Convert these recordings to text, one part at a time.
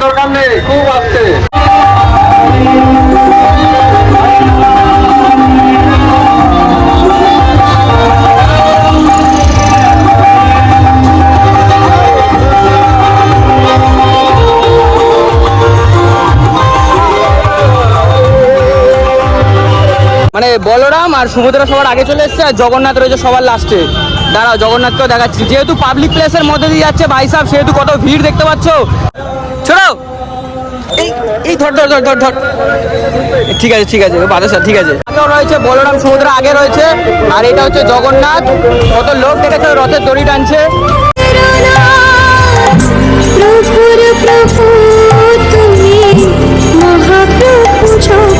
দরকার নেই, খুব আসছে মানে বলরাম আর সুভদ্রা সবার আগে চলে এসছে আর জগন্নাথ রয়েছে সবার লাস্টে দাঁড়াও, জগন্নাথকেও দেখাচ্ছি। যেহেতু পাবলিক প্লেসের মধ্যে দিয়ে যাচ্ছে, ভাই সাহেব সেহেতু কত ভিড় দেখতে পাচ্ছ? ছোড়ো এই এই ধর ধর ধর ধর ধর। ঠিক আছে ঠিক আছে বাতাসা ঠিক আছে। রয়েছে বলরাম সমুদ্র, আগে রয়েছে, আর এটা হচ্ছে জগন্নাথ। কত লোক দেখেছে, রথের দড়ি টানছে। প্রভুর প্রভু তুমি মহাপ্রভু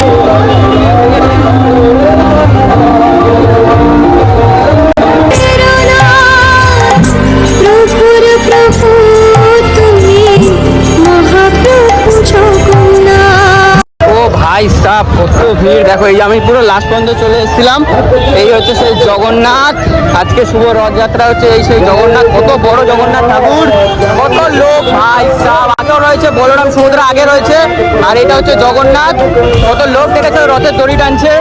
Oh, ভাই সাপ কত ভিড়। দেখো, এই আমি পুরো লাস্ট পর্যন্ত চলে এসেছিলাম। এই হচ্ছে সেই জগন্নাথ। আজকে শুভ রথযাত্রা হচ্ছে এই সেই জগন্নাথ। কত বড় জগন্নাথ ঠাকুর। কত লোক। ভাই, সাপ। আগেও রয়েছে বলরাম সমুদ্র আগে রয়েছে। আর এটা হচ্ছে জগন্নাথ। কত লোক দেখেছে? রথের দড়ি টানছে।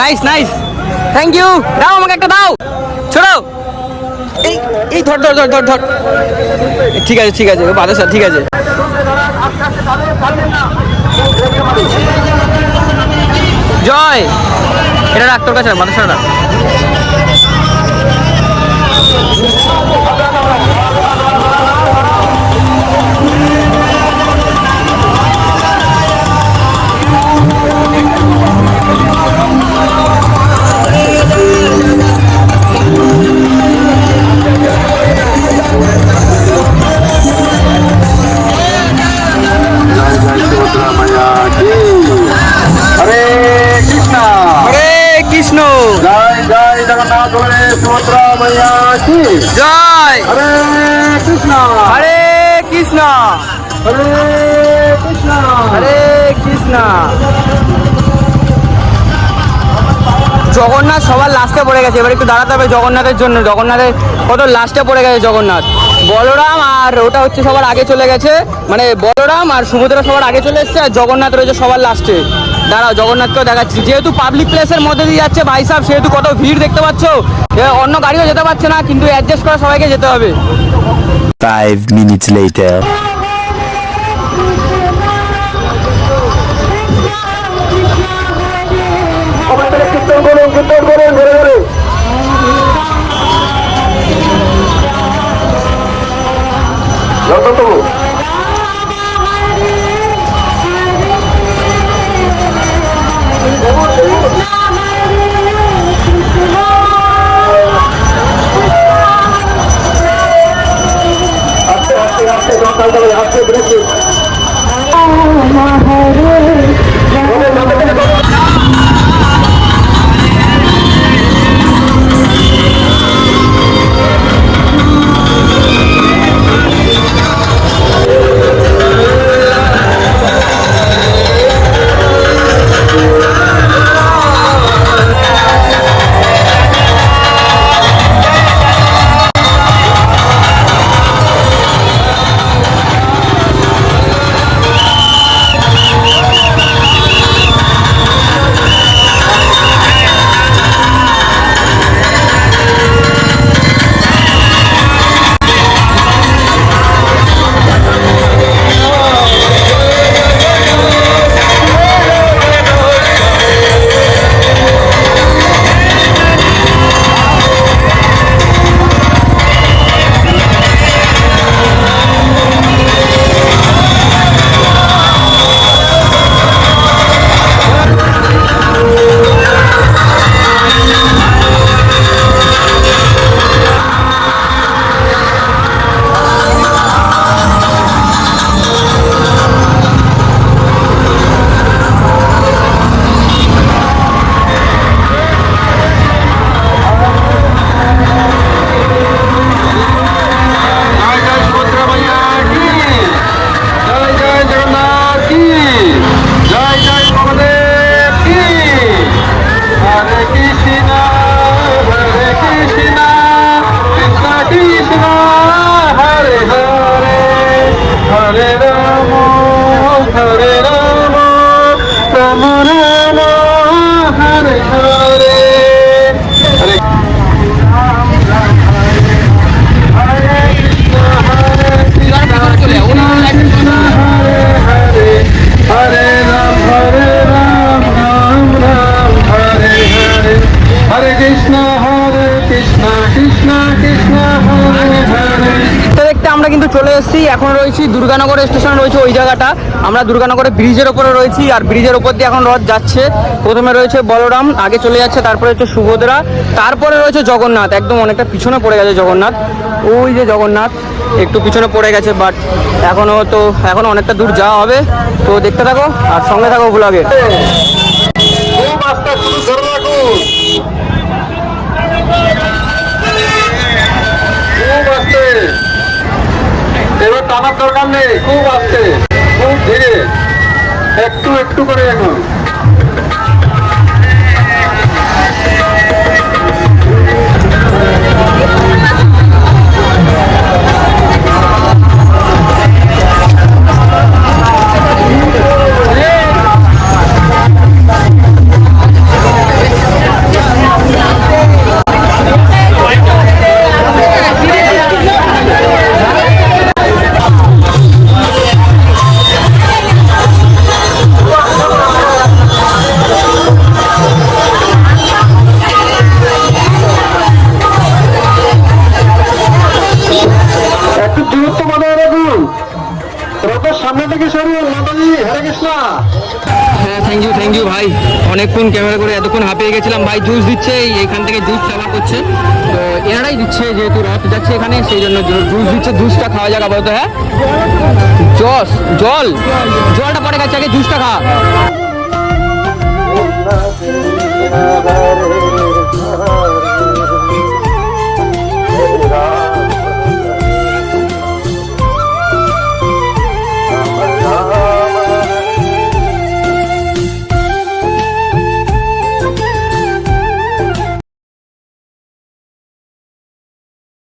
নাইস নাইস থ্যাংক ইউ দাও আমাকে একটা দাও। ছোড়ো। এই এই ধর ধর ধর ধর ধর। ঠিক আছে ঠিক আছে বাতাসা ঠিক আছে। জয়। এটা রাখ তোর কাছে রাখ, বাতাসা কি জয়। হরে কৃষ্ণ। হরে কৃষ্ণ। হরে কৃষ্ণ। হরে কৃষ্ণ। জগন্নাথ সবার লাস্টে পড়ে গেছে। এবার একটু দাঁড়াতে হবে জগন্নাথের জন্য। জগন্নাথের কত লাস্টে পড়ে গেছে জগন্নাথ? বলরাম আর ওটা হচ্ছে সবার আগে চলে গেছে। মানে বলরাম আর সুভদ্রা সবার আগে চলে এসেছে আর জগন্নাথ রয়েছে সবার লাস্টে দাঁড়াও জগন্নাথকেও দেখাচ্ছি। যেহেতু পাবলিক প্লেসের মধ্যে দিয়ে যাচ্ছে ভাই সাহেব সেহেতু কত ভিড় দেখতে পাচ্ছ? অন্য গাড়িও যেতে পারছে না কিন্তু অ্যাডজাস্ট করে সবাইকে যেতে হবে। ঘুরে ঘুরে যত হরে হরে হরে হরে কৃষ্ণ হরে কৃষ্ণ কিন্তু চলে এসেছি। এখন রয়েছি দুর্গানগর স্টেশন রয়েছে ওই জায়গাটা। আমরা দুর্গানগরের ব্রিজের ওপরে রয়েছি আর ব্রিজের ওপর দিয়ে এখন রথ যাচ্ছে। প্রথমে রয়েছে বলরাম, আগে চলে যাচ্ছে তারপরে হচ্ছে সুভদ্রা, তারপরে রয়েছে জগন্নাথ। একদম অনেকটা পিছনে পড়ে গেছে জগন্নাথ। ওই যে জগন্নাথ, একটু পিছনে পড়ে গেছে বাট এখনও তো এখনও অনেকটা দূর যাওয়া হবে। তো দেখতে থাকো আর সঙ্গে থাকো ব্লগে আস্তে শুধু ধরে রাখুন খুব আস্তে এবার টানার দরকার নেই খুব আসছে খুব ধীরে। একটু একটু করে এখন হ্যাঁ থ্যাংক ইউ থ্যাংক ইউ ভাই। অনেকক্ষণ ক্যামেরা করে এতক্ষণ হাঁপিয়ে গেছিলাম। ভাই জুস দিচ্ছে এখান থেকে জুস সার্ভ করছে। তো দিচ্ছে, যেহেতু রথ যাচ্ছে এখানে, সেই জন্য জুস দিচ্ছে জুসটা খাওয়া যাক আপাতত হ্যাঁ? জস জল। জলটা পরে গেছে, আগে জুসটা খা।